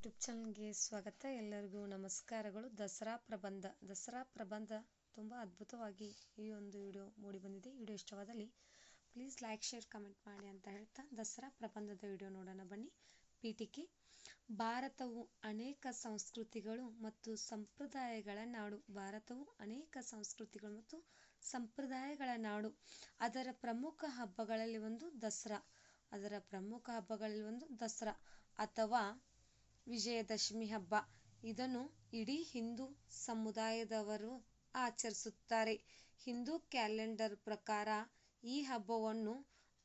YouTube ಚಾನಲ್ಗೆ ಸ್ವಾಗತ. ಎಲ್ಲರಿಗೂ ನಮಸ್ಕಾರಗಳು. ದಸರಾ ಪ್ರಬಂಧ. ದಸರಾ ಪ್ರಬಂಧ ತುಂಬ ಅದ್ಭುತವಾಗಿ ಈ ಒಂದು ವಿಡಿಯೋ ಮೂಡಿ ಬಂದಿದೆ. ವಿಡಿಯೋ ಇಷ್ಟವಾದಲ್ಲಿ ಪ್ಲೀಸ್ ಲೈಕ್ ಶೇರ್ ಕಮೆಂಟ್ ಮಾಡಿ ಅಂತ ಹೇಳ್ತಾ ದಸರಾ ಪ್ರಬಂಧದ ವಿಡಿಯೋ ನೋಡೋಣ ಬನ್ನಿ. ಪೀಠಿಕೆ. ಭಾರತವು ಅನೇಕ ಸಂಸ್ಕೃತಿಗಳು ಮತ್ತು ಸಂಪ್ರದಾಯಗಳ ನಾಡು. ಭಾರತವು ಅನೇಕ ಸಂಸ್ಕೃತಿಗಳು ಮತ್ತು ಸಂಪ್ರದಾಯಗಳ ನಾಡು. ಅದರ ಪ್ರಮುಖ ಹಬ್ಬಗಳಲ್ಲಿ ಒಂದು ದಸರಾ. ಅದರ ಪ್ರಮುಖ ಹಬ್ಬಗಳಲ್ಲಿ ಒಂದು ದಸರಾ. ಅಥವಾ ವಿಜಯದಶಮಿ ಹಬ್ಬ ಇದನ್ನು ಇಡೀ ಹಿಂದೂ ಸಮುದಾಯದವರು ಆಚರಿಸುತ್ತಾರೆ. ಹಿಂದೂ ಕ್ಯಾಲೆಂಡರ್ ಪ್ರಕಾರ ಈ ಹಬ್ಬವನ್ನು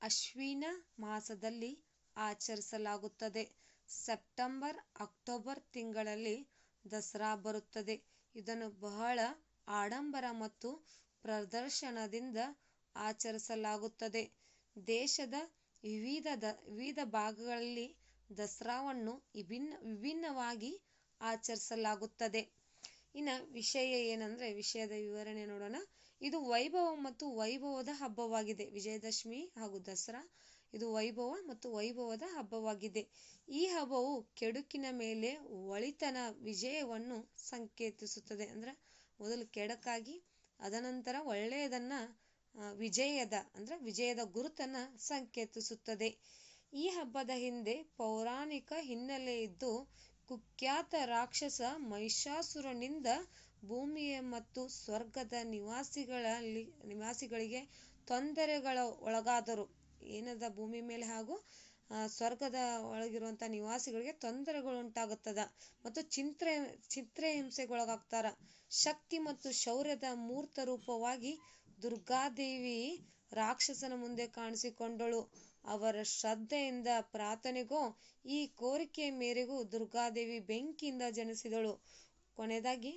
ಅಶ್ವಿನ ಮಾಸದಲ್ಲಿ ಆಚರಿಸಲಾಗುತ್ತದೆ. ಸೆಪ್ಟೆಂಬರ್, ಅಕ್ಟೋಬರ್ ತಿಂಗಳಲ್ಲಿ ದಸರಾ ಬರುತ್ತದೆ. ಇದನ್ನು ಬಹಳ ಆಡಂಬರ ಮತ್ತು ಪ್ರದರ್ಶನದಿಂದ ಆಚರಿಸಲಾಗುತ್ತದೆ. ದೇಶದ ವಿವಿಧ ದ ವಿವಿಧ ಭಾಗಗಳಲ್ಲಿ ದಸರಾವನ್ನು ವಿಭಿನ್ನ, ವಿಭಿನ್ನವಾಗಿ ಆಚರಿಸಲಾಗುತ್ತದೆ. ಇನ್ನು ವಿಷಯ ಏನಂದರೆ, ವಿಷಯದ ವಿವರಣೆ ನೋಡೋಣ. ಇದು ವೈಭವ ಮತ್ತು ವೈಭವದ ಹಬ್ಬವಾಗಿದೆ. ವಿಜಯದಶಮಿ ಹಾಗೂ ದಸರಾ, ಇದು ವೈಭವ ಮತ್ತು ವೈಭವದ ಹಬ್ಬವಾಗಿದೆ. ಈ ಹಬ್ಬವು ಕೆಡುಕಿನ ಮೇಲೆ ಒಳಿತನ ವಿಜಯವನ್ನು ಸಂಕೇತಿಸುತ್ತದೆ. ಅಂದರೆ ಮೊದಲು ಕೆಡಕಾಗಿ, ಅದನಂತರ ಒಳ್ಳೆಯದನ್ನು ವಿಜಯದ, ಅಂದರೆ ವಿಜಯದ ಗುರುತನ್ನು ಸಂಕೇತಿಸುತ್ತದೆ. ಈ ಹಬ್ಬದ ಹಿಂದೆ ಪೌರಾಣಿಕ ಹಿನ್ನೆಲೆ ಇದ್ದು, ಕುಖ್ಯಾತ ರಾಕ್ಷಸ ಮಹಿಷಾಸುರನಿಂದ ಭೂಮಿಯ ಮತ್ತು ಸ್ವರ್ಗದ ನಿವಾಸಿಗಳಲ್ಲಿ ನಿವಾಸಿಗಳಿಗೆ ತೊಂದರೆಗಳ ಒಳಗಾದರು. ಏನದ ಭೂಮಿ ಮೇಲೆ ಹಾಗೂ ಸ್ವರ್ಗದ ಒಳಗಿರುವಂಥ ನಿವಾಸಿಗಳಿಗೆ ತೊಂದರೆಗಳು ಮತ್ತು ಚಿಂತ್ರೆ ಚಿತ್ರಹಿಂಸೆಗೊಳಗಾಗ್ತಾರ ಶಕ್ತಿ ಮತ್ತು ಶೌರ್ಯದ ಮೂರ್ತ ರೂಪವಾಗಿ ದುರ್ಗಾದೇವಿ ರಾಕ್ಷಸನ ಮುಂದೆ ಕಾಣಿಸಿಕೊಂಡಳು. ಅವರ ಶ್ರದ್ಧೆಯಿಂದ ಪ್ರಾರ್ಥನೆಗೋ ಈ ಕೋರಿಕೆಯ ಮೇರೆಗೂ ದುರ್ಗಾದೇವಿ ಬೆಂಕಿಯಿಂದ ಜನಿಸಿದಳು. ಕೊನೆಯದಾಗಿ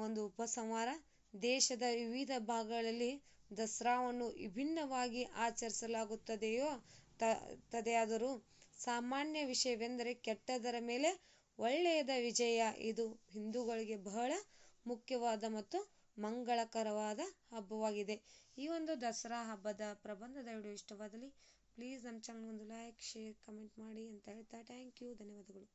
ಒಂದು ಉಪಸಂಹಾರ. ದೇಶದ ವಿವಿಧ ಭಾಗಗಳಲ್ಲಿ ದಸರಾವನ್ನು ವಿಭಿನ್ನವಾಗಿ ಆಚರಿಸಲಾಗುತ್ತದೆಯೋ ತದೆಯಾದರೂ ಸಾಮಾನ್ಯ ವಿಷಯವೆಂದರೆ ಕೆಟ್ಟದರ ಮೇಲೆ ಒಳ್ಳೆಯದ ವಿಜಯ. ಇದು ಹಿಂದೂಗಳಿಗೆ ಬಹಳ ಮುಖ್ಯವಾದ ಮತ್ತು ಮಂಗಳಕರವಾದ ಹಬ್ಬವಾಗಿದೆ. ಈ ಒಂದು ದಸರಾ ಹಬ್ಬದ ಪ್ರಬಂಧದ ವಿಡಿಯೋ ಇಷ್ಟವಾದಲ್ಲಿ ಪ್ಲೀಸ್ ನಮ್ಮ ಚಾನಲ್ ಒಂದು ಲೈಕ್ ಶೇರ್ ಕಮೆಂಟ್ ಮಾಡಿ ಅಂತ ಹೇಳ್ತಾ ಥ್ಯಾಂಕ್ ಯು ಧನ್ಯವಾದಗಳು.